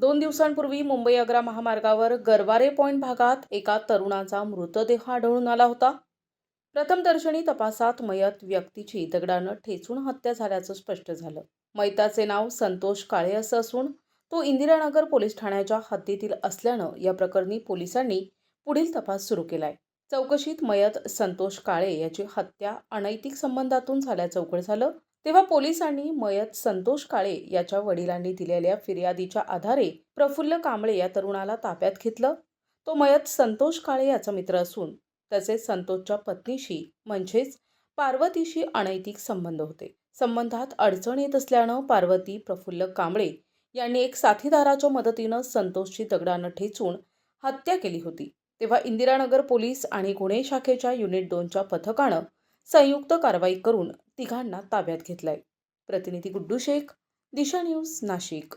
दोन दिवसांपूर्वी मुंबई आग्रा महामार्गावर गरवारे पॉइंट भागात एका तरुणाचा मृतदेह आढळून आला होता. प्रथमदर्शनी तपासात मयत व्यक्तीची दगडानं ठेचून हत्या झाल्याचं स्पष्ट झालं. मैताचे नाव संतोष काळे असं असून तो इंदिरानगर पोलीस ठाण्याच्या हद्दीतील असल्यानं या प्रकरणी पोलिसांनी पुढील तपास सुरू केलाय. चौकशीत मयत संतोष काळे याची हत्या अनैतिक संबंधातून झाल्याचं उघड झालं. तेव्हा पोलिसांनी मयत संतोष काळे याच्या वडिलांनी दिलेल्या फिर्यादीच्या आधारे प्रफुल्ल कांबळे या तरुणाला ताब्यात घेतलं. तो मयत संतोष काळे याचा मित्र असून त्याचे संतोषच्या पत्नीशी म्हणजेच पार्वतीशी अनैतिक संबंध होते. संबंधात अडचण येत असल्यानं पार्वती प्रफुल्ल कांबळे यांनी एक साथीदाराच्या मदतीनं संतोषची दगडानं ठेचून हत्या केली होती. तेव्हा इंदिरानगर पोलीस आणि गुन्हे शाखेच्या युनिट दोनच्या पथकानं संयुक्त कारवाई करून तिघांना ताब्यात घेतलंय. प्रतिनिधी गुड्डू शेख दिशा न्यूज नाशिक.